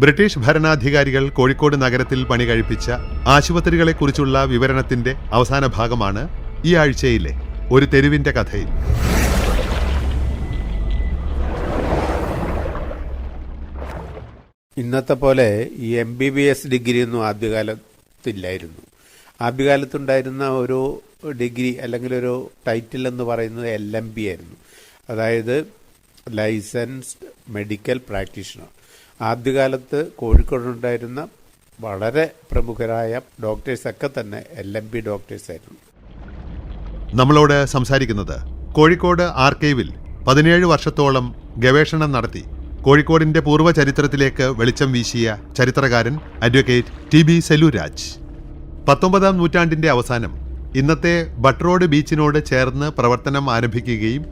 British ഭരണാധികാരികൾ കോഴിക്കോട് നഗരത്തിൽ പണി കഴിപ്പിച്ച ആശുപത്രികളെക്കുറിച്ചുള്ള വിവരണത്തിന്റെ അവസാന ഭാഗമാണ് ഈ ആഴ്ചയിലെ ഒരു തെരുവിന്റെ കഥയിൽ. ഇന്നത്തെ പോലെ ഈ M B B S degree ഒന്നും ആദ്യകാലത്തില്ലായിരുന്നു. ആദ്യകാലത്തുണ്ടായിരുന്ന ഒരു ഡിഗ്രി അല്ലെങ്കിൽ ഒരു ടൈറ്റിൽ എന്ന് പറയുന്നത് എൽ എം ബി ആയിരുന്നു. അതായത് ലൈസൻസ്ഡ് മെഡിക്കൽ പ്രാക്ടീഷണർ ആദ്യകാലത്ത് കോഴിക്കോടുണ്ടായിരുന്ന വളരെ പ്രമുഖരായ ഡോക്ടേഴ്സൊക്കെ തന്നെ എൽ എം ബി ഡോക്ടേഴ്സായിരുന്നു നമ്മളോട് സംസാരിക്കുന്നത് കോഴിക്കോട് ആർക്കൈവിൽ പതിനേഴ് വർഷത്തോളം ഗവേഷണം നടത്തി കോഴിക്കോടിന്റെ പൂർവ ചരിത്രത്തിലേക്ക് വെളിച്ചം വീശിയ ചരിത്രകാരൻ അഡ്വക്കേറ്റ് ടി ബി സെലുരാജ് പത്തൊമ്പതാം നൂറ്റാണ്ടിന്റെ അവസാനം ഇന്നത്തെ ബട്ട്റോഡ് ബീച്ചിനോട് ചേർന്ന് പ്രവർത്തനം ആരംഭിക്കുകയും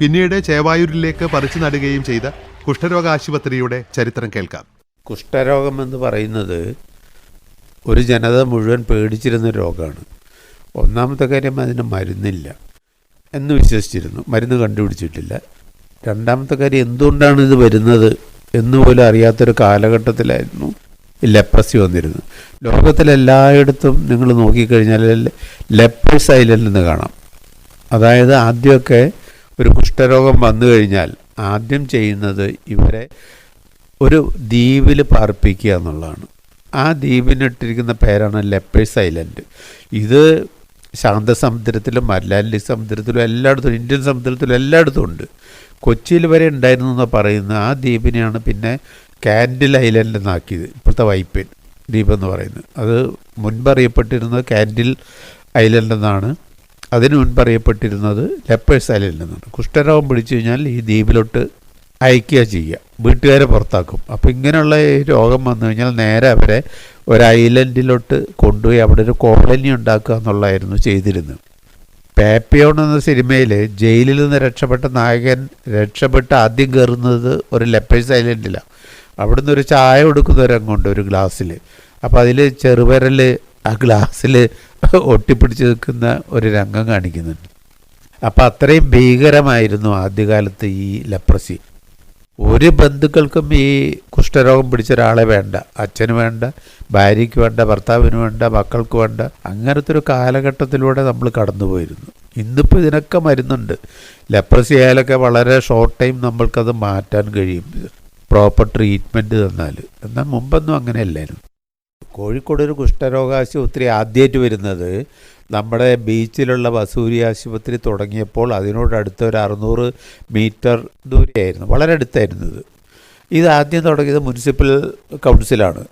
പിന്നീട് ചേവായൂരിലേക്ക് പറിച്ചു നടുകയും ചെയ്ത കുഷ്ഠരോഗ ആശുപത്രിയുടെ ചരിത്രം കേൾക്കാം. കുഷ്ഠരോഗം എന്ന് പറയുന്നത് ഒരു ജനത മുഴുവൻ പേടിച്ചിരുന്ന രോഗമാണ്. ഒന്നാമത്തെ കാര്യം അതിന് മരുന്നില്ല എന്ന് വിശ്വസിച്ചിരുന്നു. മരുന്ന് കണ്ടുപിടിച്ചിട്ടില്ല. രണ്ടാമത്തെ കാര്യം എന്തുകൊണ്ടാണ് ഇത് വരുന്നത് എന്ന് പോലും അറിയാത്തൊരു കാലഘട്ടത്തിലായിരുന്നു ലെപ്രസി വന്നിരുന്നത്. ലോകത്തിലെല്ലായിടത്തും നിങ്ങൾ നോക്കിക്കഴിഞ്ഞാൽ ലെപ്പേഴ്സ് ഐലൻഡ് എന്ന് കാണാം. അതായത് ആദ്യമൊക്കെ ഒരു കുഷ്ഠരോഗം വന്നു കഴിഞ്ഞാൽ ആദ്യം ചെയ്യുന്നത് ഇവരെ ഒരു ദ്വീപിൽ പാർപ്പിക്കുക എന്നുള്ളതാണ്. ആ ദ്വീപിനിട്ടിരിക്കുന്ന പേരാണ് ലെപ്പേഴ്സ് ഐലൻഡ്. ഇത് ശാന്തസമുദ്രത്തിലും അറ്റ്ലാന്റിക് സമുദ്രത്തിലും എല്ലായിടത്തും ഇന്ത്യൻ സമുദ്രത്തിലും എല്ലായിടത്തും ഉണ്ട്. കൊച്ചിയിൽ വരെ ഉണ്ടായിരുന്നു എന്ന് പറയുന്ന ആ ദ്വീപിനെയാണ് പിന്നെ കാൻഡിൽ ഐലൻഡ് എന്നാക്കിയത്. ഇപ്പോഴത്തെ വൈപ്പിൻ ദ്വീപ് എന്ന് പറയുന്നത്. അത് മുൻപറിയപ്പെട്ടിരുന്നത് കാൻഡിൽ ഐലൻഡ് എന്നാണ്. അതിന് മുൻപറിയപ്പെട്ടിരുന്നത് ലെപ്പേഴ്സ് അലയിൽ നിന്നാണ്. കുഷ്ഠരോഗം പിടിച്ചു കഴിഞ്ഞാൽ ഈ ദ്വീപിലോട്ട് അയക്കുക ചെയ്യുക. വീട്ടുകാരെ പുറത്താക്കും. അപ്പോൾ ഇങ്ങനെയുള്ള രോഗം വന്നു കഴിഞ്ഞാൽ നേരെ അവരെ ഒരു ഐലൻഡിലോട്ട് കൊണ്ടുപോയി അവിടെ ഒരു കോളനി ഉണ്ടാക്കുക എന്നുള്ളതായിരുന്നു ചെയ്തിരുന്നത്. പേപ്പിയോൺ എന്ന സിനിമയിൽ ജയിലിൽ നിന്ന് രക്ഷപ്പെട്ട നായകൻ രക്ഷപ്പെട്ട് ആദ്യം കയറുന്നത് ഒരു ലെപ്പേഴ്സ് ഐലൻഡിലാണ് അവിടുന്ന് ഒരു ചായ കൊടുക്കുന്ന ഒരു രംഗമുണ്ട് ഒരു ഗ്ലാസ്സിൽ അപ്പോൾ അതിൽ ചെറുവിരൽ ആ ഗ്ലാസ്സിൽ ഒട്ടിപ്പിടിച്ച് നിൽക്കുന്ന ഒരു രംഗം കാണിക്കുന്നുണ്ട്. അപ്പോൾ അത്രയും ഭീകരമായിരുന്നു ആദ്യകാലത്ത് ഈ ലപ്രസി. ഒരു ബന്ധുക്കൾക്കും ഈ കുഷ്ഠരോഗം പിടിച്ച ഒരാളെ വേണ്ട അച്ഛന് വേണ്ട ഭാര്യയ്ക്ക് വേണ്ട ഭർത്താവിന് വേണ്ട മക്കൾക്ക് വേണ്ട അങ്ങനത്തെ ഒരു കാലഘട്ടത്തിലൂടെ നമ്മൾ കടന്നുപോയിരുന്നു. ഇന്നിപ്പോൾ ഇതിനൊക്കെ മരുന്നുണ്ട്. ലെപ്രസി ആയാലൊക്കെ വളരെ ഷോർട്ട് ടൈം നമ്മൾക്കത് മാറ്റാൻ കഴിയും. പ്രോപ്പർ ട്രീറ്റ്മെന്റ് തന്നാൽ. എന്നാൽ മുമ്പൊന്നും അങ്ങനെയല്ലായിരുന്നു. കോഴിക്കോട് ഒരു കുഷ്ഠരോഗ ആശുപത്രി ആദ്യമായിട്ട് വരുന്നത്. നമ്മുടെ ബീച്ചിലുള്ള വസൂരി ആശുപത്രി തുടങ്ങിയപ്പോൾ അതിനോടടുത്ത ഒരു അറുന്നൂറ് മീറ്റർ ദൂരെയായിരുന്നു. വളരെ അടുത്തായിരുന്നു ഇത്. ഇത് ആദ്യം തുടങ്ങിയത് മുനിസിപ്പൽ കൗൺസിലാണ്.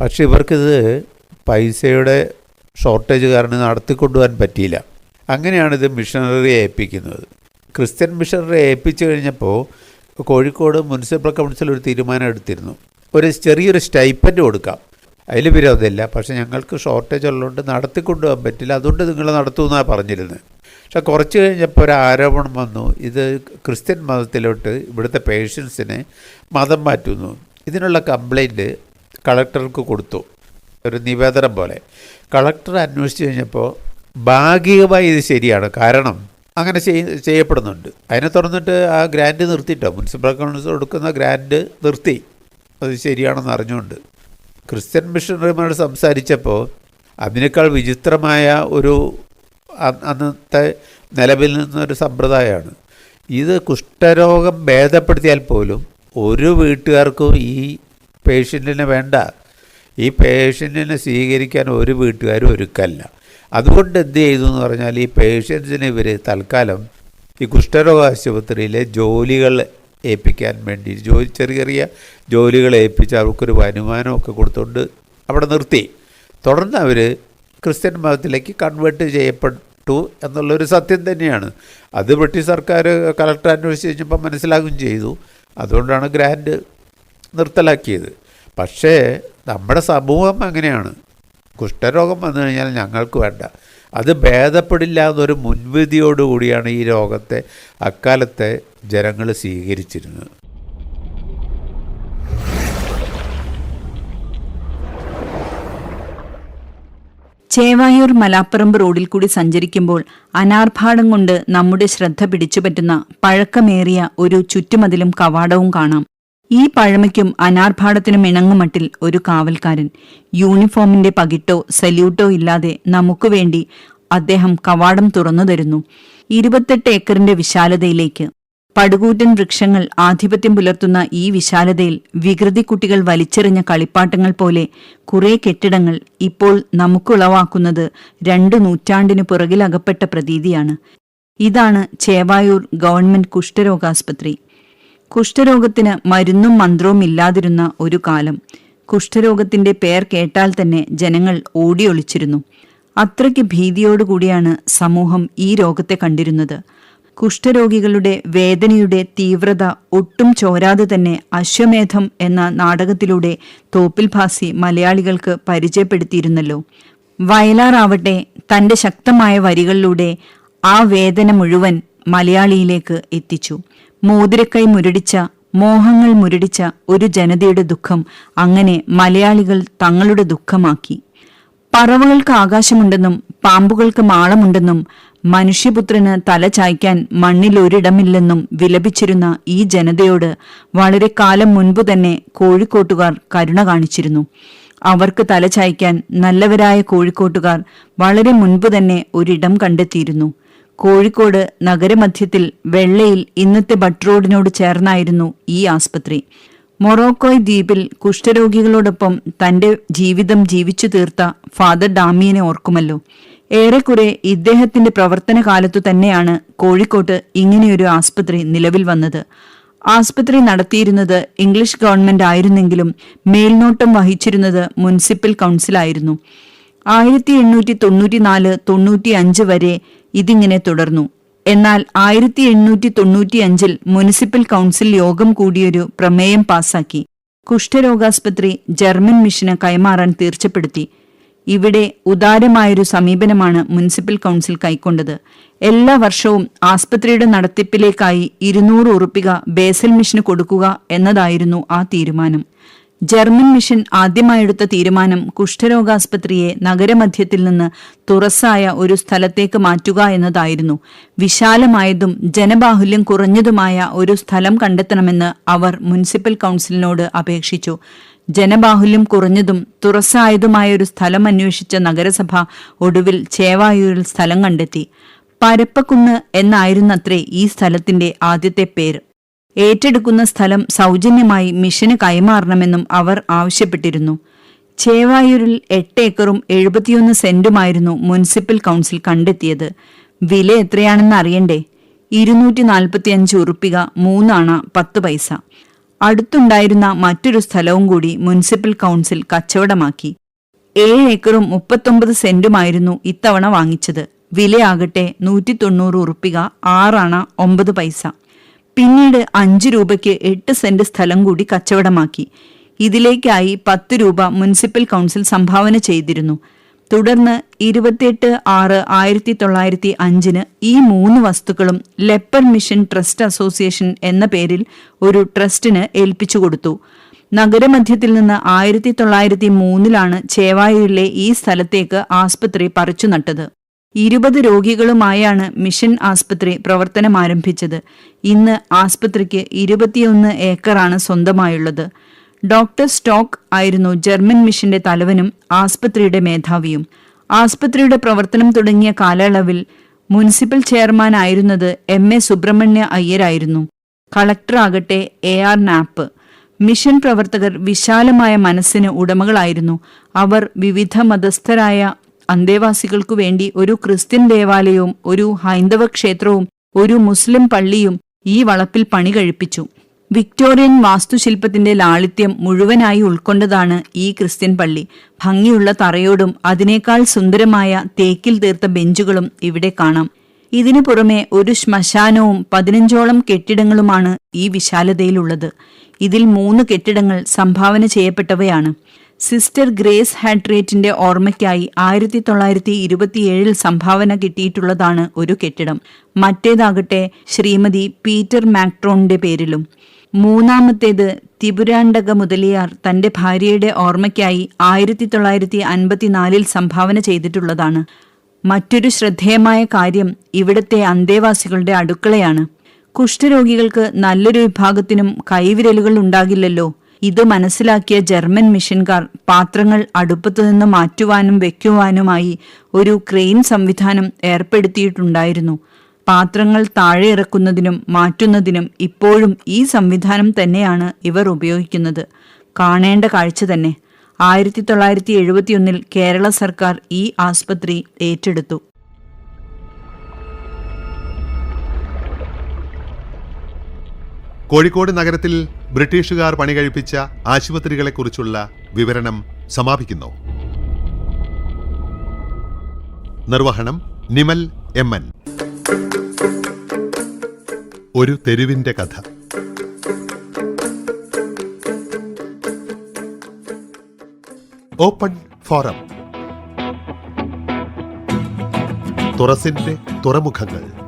പക്ഷേ ഇവർക്കിത് പൈസയുടെ ഷോർട്ടേജ് കാരണം നടത്തിക്കൊണ്ടുപോകാൻ പറ്റിയില്ല. അങ്ങനെയാണ് ഇത് മിഷണറി ഏൽപ്പിക്കുന്നത്. ക്രിസ്ത്യൻ മിഷണറി ഏൽപ്പിച്ചു കഴിഞ്ഞപ്പോൾ കോഴിക്കോട് മുനിസിപ്പൽ കൗൺസിൽ ഒരു തീരുമാനം എടുത്തിരുന്നു. ഒരു ചെറിയൊരു സ്റ്റൈപ്പന്റ് കൊടുക്കാം. അതിൽ വിരോധമില്ല. പക്ഷേ ഞങ്ങൾക്ക് ഷോർട്ടേജ് ഉള്ളതുകൊണ്ട് നടത്തിക്കൊണ്ടുപോകാൻ പറ്റില്ല. അതുകൊണ്ട് നിങ്ങൾ നടത്തുമെന്നാണ് പറഞ്ഞിരുന്നത്. പക്ഷെ കുറച്ച് കഴിഞ്ഞപ്പോൾ ഒരു ആരോപണം വന്നു. ഇത് ക്രിസ്ത്യൻ മതത്തിലോട്ട് ഇവിടുത്തെ പേഷ്യൻസിനെ മതം മാറ്റുന്നു. ഇതിനുള്ള കംപ്ലൈന്റ് കളക്ടർക്ക് കൊടുത്തു. ഒരു നിവേദനം പോലെ. കളക്ടർ അന്വേഷിച്ച് കഴിഞ്ഞപ്പോൾ ഭാഗികമായി ഇത് ശരിയാണ്. കാരണം അങ്ങനെ ചെയ് ചെയ്യപ്പെടുന്നുണ്ട്. അതിനെ തുറന്നിട്ട് ആ ഗ്രാൻഡ് നിർത്തിയിട്ടോ? മുനിസിപ്പൽ കൗൺസിൽ കൊടുക്കുന്ന ഗ്രാൻഡ് നിർത്തി. അത് ശരിയാണെന്ന് അറിഞ്ഞുകൊണ്ട്. ക്രിസ്ത്യൻ മിഷണറിമാരോട് സംസാരിച്ചപ്പോൾ അതിനേക്കാൾ വിചിത്രമായ ഒരു അന്നത്തെ നിലവിൽ നിന്നൊരു സമ്പ്രദായമാണ്. ഇത് കുഷ്ഠരോഗം ഭേദപ്പെടുത്തിയാൽ പോലും ഒരു വീട്ടുകാർക്കും ഈ പേഷ്യന്റിനെ വേണ്ട. ഈ പേഷ്യന്റിനെ സ്വീകരിക്കാൻ ഒരു വീട്ടുകാരും ഒരുക്കല്ല. അതുകൊണ്ട് എന്ത് ചെയ്തു എന്ന് പറഞ്ഞാൽ ഈ പേഷ്യൻസിനെ ഇവർ തൽക്കാലം ഈ കുഷ്ഠരോഗ ആശുപത്രിയിലെ ജോലികൾ ഏൽപ്പിക്കാൻ വേണ്ടി ജോലി ചെറിയ ചെറിയ ജോലികൾ ഏൽപ്പിച്ച് അവർക്കൊരു വരുമാനമൊക്കെ കൊടുത്തുകൊണ്ട് അവിടെ നിർത്തി. തുടർന്ന് അവർ ക്രിസ്ത്യൻ മതത്തിലേക്ക് കൺവേർട്ട് ചെയ്യപ്പെട്ടു എന്നുള്ളൊരു സത്യം തന്നെയാണ്. അത് ബ്രിട്ടീഷ് സർക്കാർ കളക്ടർ അന്വേഷിച്ച് കഴിഞ്ഞപ്പോൾ മനസ്സിലാകുകയും ചെയ്തു. അതുകൊണ്ടാണ് ഗ്രാൻഡ് നിർത്തലാക്കിയത്. പക്ഷേ നമ്മുടെ സമൂഹം അങ്ങനെയാണ്. കുഷ്ഠരോഗം വന്നു കഴിഞ്ഞാൽ ഞങ്ങൾക്ക് വേണ്ട. അത് ഭേദപ്പെടില്ല എന്നൊരു മുൻവിധിയോടുകൂടിയാണ് ഈ രോഗത്തെ അക്കാലത്തെ ജനങ്ങൾ സ്വീകരിച്ചിരുന്നത്. ചേവായൂർ മലാപ്പറമ്പ് റോഡിൽ കൂടി സഞ്ചരിക്കുമ്പോൾ അനാർഭാടം കൊണ്ട് നമ്മുടെ ശ്രദ്ധ പിടിച്ചുപറ്റുന്ന പഴക്കമേറിയ ഒരു ചുറ്റുമതിലും കവാടവും കാണാം. ഈ പഴമയ്ക്കും അനാർഭാടത്തിനും ഇണങ്ങുമട്ടിൽ ഒരു കാവൽക്കാരൻ. യൂണിഫോമിന്റെ പകിട്ടോ സല്യൂട്ടോ ഇല്ലാതെ നമുക്ക് വേണ്ടി അദ്ദേഹം കവാടം തുറന്നു തരുന്നു. ഇരുപത്തെട്ട് ഏക്കറിന്റെ വിശാലതയിലേക്ക്. പടുകൂറ്റൻ വൃക്ഷങ്ങൾ ആധിപത്യം പുലർത്തുന്ന ഈ വിശാലതയിൽ വികൃതിക്കുട്ടികൾ വലിച്ചെറിഞ്ഞ കളിപ്പാട്ടങ്ങൾ പോലെ കുറെ കെട്ടിടങ്ങൾ ഇപ്പോൾ നമുക്കുളവാക്കുന്നത് രണ്ടു നൂറ്റാണ്ടിനു പുറകിലകപ്പെട്ട പ്രതീതിയാണ്. ഇതാണ് ചേവായൂർ ഗവൺമെന്റ് കുഷ്ഠരോഗാസ്പത്രി. കുഷ്ഠരോഗത്തിന് മരുന്നും മന്ത്രവും ഇല്ലാതിരുന്ന ഒരു കാലം. കുഷ്ഠരോഗത്തിന്റെ പേർ കേട്ടാൽ തന്നെ ജനങ്ങൾ ഓടിയൊളിച്ചിരുന്നു. അത്രയ്ക്ക് ഭീതിയോടുകൂടിയാണ് സമൂഹം ഈ രോഗത്തെ കണ്ടിരുന്നത്. കുഷ്ഠരോഗികളുടെ വേദനയുടെ തീവ്രത ഒട്ടും ചോരാതെ തന്നെ അശ്വമേധം എന്ന നാടകത്തിലൂടെ തോപ്പിൽ ഭാസി മലയാളികൾക്ക് പരിചയപ്പെടുത്തിയിരുന്നല്ലോ. വയലാറാവട്ടെ തന്റെ ശക്തമായ വരികളിലൂടെ ആ വേദന മുഴുവൻ മലയാളിയിലേക്ക് എത്തിച്ചു. മോതിരക്കൈ മുരടിച്ച മോഹങ്ങൾ മുരടിച്ച ഒരു ജനതയുടെ ദുഃഖം അങ്ങനെ മലയാളികൾ തങ്ങളുടെ ദുഃഖമാക്കി. പറവുകൾക്ക് ആകാശമുണ്ടെന്നും പാമ്പുകൾക്ക് മാളമുണ്ടെന്നും മനുഷ്യപുത്രന് തല ചായ്ക്കാൻ മണ്ണിൽ ഒരിടമില്ലെന്നും വിലപിച്ചിരുന്ന ഈ ജനതയോട് വളരെ കാലം മുൻപ് തന്നെ കോഴിക്കോട്ടുകാർ കരുണ കാണിച്ചിരുന്നു. അവർക്ക് തല ചായ്ക്കാൻ നല്ലവരായ കോഴിക്കോട്ടുകാർ വളരെ മുൻപ് തന്നെ ഒരിടം കണ്ടെത്തിയിരുന്നു. കോഴിക്കോട് നഗരമധ്യത്തിൽ വെള്ളയിൽ ഇന്നത്തെ ബട്ട് റോഡിനോട് ചേർന്നായിരുന്നു ഈ ആസ്പത്രി. മൊറോക്കോയ് ദ്വീപിൽ കുഷ്ഠരോഗികളോടൊപ്പം തന്റെ ജീവിതം ജീവിച്ചു തീർത്ത ഫാദർ ഡാമിയനെ ഓർക്കുമല്ലോ. ഏറെക്കുറെ ഇദ്ദേഹത്തിന്റെ പ്രവർത്തന കാലത്തു തന്നെയാണ് കോഴിക്കോട്ട് ഇങ്ങനെയൊരു ആസ്പത്രി നിലവിൽ വന്നത്. ആസ്പത്രി നടത്തിയിരുന്നത് ഇംഗ്ലീഷ് ഗവൺമെന്റ് ആയിരുന്നെങ്കിലും മേൽനോട്ടം വഹിച്ചിരുന്നത് മുനിസിപ്പൽ കൗൺസിലായിരുന്നു. ആയിരത്തി എണ്ണൂറ്റി തൊണ്ണൂറ്റിനാല് തൊണ്ണൂറ്റി അഞ്ച് വരെ ഇതിങ്ങനെ തുടർന്നു. എന്നാൽ ആയിരത്തി എണ്ണൂറ്റി തൊണ്ണൂറ്റി അഞ്ചിൽ മുനിസിപ്പൽ കൗൺസിൽ യോഗം കൂടിയൊരു പ്രമേയം പാസാക്കി. കുഷ്ഠരോഗാസ്പത്രി ജർമ്മൻ മിഷന് കൈമാറാൻ തീർച്ചപ്പെടുത്തി. ഇവിടെ ഉദാരമായൊരു സമീപനമാണ് മുനിസിപ്പൽ കൗൺസിൽ കൈക്കൊണ്ടത്. എല്ലാ വർഷവും ആസ്പത്രിയുടെ നടത്തിപ്പിലേക്കായി ഇരുന്നൂറ് ഉറുപ്പിക ബേസൽ മിഷന് കൊടുക്കുക എന്നതായിരുന്നു ആ തീരുമാനം. ജർമ്മൻ മിഷൻ ആദ്യമായെടുത്ത തീരുമാനം കുഷ്ഠരോഗാസ്പത്രിയെ നഗരമധ്യത്തിൽ നിന്ന് തുറസായ ഒരു സ്ഥലത്തേക്ക് മാറ്റുക എന്നതായിരുന്നു. വിശാലമായതും ജനബാഹുല്യം കുറഞ്ഞതുമായ ഒരു സ്ഥലം കണ്ടെത്തണമെന്ന് അവർ മുനിസിപ്പൽ കൗൺസിലിനോട് അപേക്ഷിച്ചു. ജനബാഹുല്യം കുറഞ്ഞതും തുറസായതുമായ ഒരു സ്ഥലം അന്വേഷിച്ച നഗരസഭ ഒടുവിൽ ചേവായൂരിൽ സ്ഥലം കണ്ടെത്തി. പരപ്പക്കുന്ന് എന്നായിരുന്നത്രേ ഈ സ്ഥലത്തിന്റെ ആദ്യത്തെ പേര്. ഏറ്റെടുക്കുന്ന സ്ഥലം സൗജന്യമായി മിഷന് കൈമാറണമെന്നും അവർ ആവശ്യപ്പെട്ടിരുന്നു. ചേവായൂരിൽ എട്ട് ഏക്കറും എഴുപത്തിയൊന്ന് സെന്റുമായിരുന്നു മുനിസിപ്പൽ കൗൺസിൽ കണ്ടെത്തിയത്. വില എത്രയാണെന്ന് അറിയണ്ടേ? ഇരുന്നൂറ്റി നാൽപ്പത്തിയഞ്ച് ഉറുപ്പിക മൂന്നാണ പത്ത് പൈസ. അടുത്തുണ്ടായിരുന്ന മറ്റൊരു സ്ഥലവും കൂടി മുനിസിപ്പൽ കൗൺസിൽ കച്ചവടമാക്കി. ഏഴ് ഏക്കറും മുപ്പത്തൊമ്പത് സെന്റുമായിരുന്നു ഇത്തവണ വാങ്ങിച്ചത്. വിലയാകട്ടെ നൂറ്റി തൊണ്ണൂറ് ഉറുപ്പിക ആറാണ ഒമ്പത് പൈസ. പിന്നീട് അഞ്ച് രൂപയ്ക്ക് എട്ട് സെന്റ് സ്ഥലം കൂടി കച്ചവടമാക്കി. ഇതിലേക്കായി പത്ത് രൂപ മുനിസിപ്പൽ കൗൺസിൽ സംഭാവന ചെയ്തിരുന്നു. തുടർന്ന് ഇരുപത്തിയെട്ട് ആറ് ആയിരത്തി തൊള്ളായിരത്തി അഞ്ചിന് ഈ മൂന്ന് വസ്തുക്കളും ലെപ്പർ മിഷൻ ട്രസ്റ്റ് അസോസിയേഷൻ എന്ന പേരിൽ ഒരു ട്രസ്റ്റിന് ഏൽപ്പിച്ചു കൊടുത്തു. നഗരമധ്യത്തിൽ നിന്ന് ആയിരത്തി തൊള്ളായിരത്തി മൂന്നിലാണ് ചേവായൂരിലെ ഈ സ്ഥലത്തേക്ക് ആസ്പത്രി പറിച്ചു നട്ടത്. ഇരുപത് രോഗികളുമായാണ് മിഷൻ ആസ്പത്രി പ്രവർത്തനം ആരംഭിച്ചത്. ഇന്ന് ആസ്പത്രിക്ക് ഇരുപത്തിയൊന്ന് ഏക്കറാണ് സ്വന്തമായുള്ളത്. ഡോക്ടർ സ്റ്റോക്ക് ആയിരുന്നു ജർമ്മൻ മിഷന്റെ തലവനും ആസ്പത്രിയുടെ മേധാവിയും. ആസ്പത്രിയുടെ പ്രവർത്തനം തുടങ്ങിയ കാലയളവിൽ മുനിസിപ്പൽ ചെയർമാൻ ആയിരുന്നത് എം എ സുബ്രഹ്മണ്യ അയ്യരായിരുന്നു. കളക്ടറാകട്ടെ എ ആർ നാപ്പ്. മിഷൻ പ്രവർത്തകർ വിശാലമായ മനസ്സിന് ഉടമകളായിരുന്നു. അവർ വിവിധ മതസ്ഥരായ അന്തേവാസികൾക്കു വേണ്ടി ഒരു ക്രിസ്ത്യൻ ദേവാലയവും ഒരു ഹൈന്ദവ ക്ഷേത്രവും ഒരു മുസ്ലിം പള്ളിയും ഈ വളപ്പിൽ പണി കഴിപ്പിച്ചു. വിക്ടോറിയൻ വാസ്തുശില്പത്തിന്റെ ലാളിത്യം മുഴുവനായി ഉൾക്കൊണ്ടതാണ് ഈ ക്രിസ്ത്യൻ പള്ളി. ഭംഗിയുള്ള തറയോടും അതിനേക്കാൾ സുന്ദരമായ തേക്കിൽ തീർത്ത ബെഞ്ചുകളും ഇവിടെ കാണാം. ഇതിനു പുറമെ ഒരു ശ്മശാനവും പതിനഞ്ചോളം കെട്ടിടങ്ങളുമാണ് ഈ വിശാലതയിലുള്ളത്. ഇതിൽ മൂന്ന് കെട്ടിടങ്ങൾ സംഭാവന ചെയ്യപ്പെട്ടവയാണ്. സിസ്റ്റർ ഗ്രേസ് ഹാട്രേറ്റിന്റെ ഓർമ്മയ്ക്കായി ആയിരത്തി തൊള്ളായിരത്തി ഇരുപത്തിയേഴിൽ സംഭാവന കിട്ടിയിട്ടുള്ളതാണ് ഒരു കെട്ടിടം. മറ്റേതാകട്ടെ ശ്രീമതി പീറ്റർ മാക്ട്രോണിന്റെ പേരിലും. മൂന്നാമത്തേത് തിപുരാണ്ടക മുതലിയാർ തന്റെ ഭാര്യയുടെ ഓർമ്മയ്ക്കായി ആയിരത്തി തൊള്ളായിരത്തി അൻപത്തിനാലിൽ സംഭാവന ചെയ്തിട്ടുള്ളതാണ്. മറ്റൊരു ശ്രദ്ധേയമായ കാര്യം ഇവിടത്തെ അന്തേവാസികളുടെ അടുക്കളയാണ്. കുഷ്ഠരോഗികൾക്ക് നല്ലൊരു വിഭാഗത്തിനും കൈവിരലുകൾ ഉണ്ടാകില്ലല്ലോ. ഇത് മനസ്സിലാക്കിയ ജർമ്മൻ മിഷൻകാർ പാത്രങ്ങൾ അടുപ്പത്തു നിന്ന് മാറ്റുവാനും വെക്കുവാനുമായി ഒരു ക്രെയിൻ സംവിധാനം ഏർപ്പെടുത്തിയിട്ടുണ്ടായിരുന്നു. പാത്രങ്ങൾ താഴെ ഇറക്കുന്നതിനും മാറ്റുന്നതിനും ഇപ്പോഴും ഈ സംവിധാനം തന്നെയാണ് ഇവർ ഉപയോഗിക്കുന്നത്. കാണേണ്ട കാഴ്ച തന്നെ. ആയിരത്തി തൊള്ളായിരത്തി എഴുപത്തിയൊന്നിൽ കേരള സർക്കാർ ഈ ആസ്പത്രി ഏറ്റെടുത്തു. കോഴിക്കോട് നഗരത്തിൽ ബ്രിട്ടീഷുകാർ പണി പണികഴിപ്പിച്ച ആശുപത്രികളെക്കുറിച്ചുള്ള വിവരണം സമാപിക്കുന്നു. നിർവഹണം നിമൽ എം എൻ. ഒരു തെരുവിന്റെ കഥ. Open forum. തുറസിന്റെ തുറമുഖങ്ങൾ.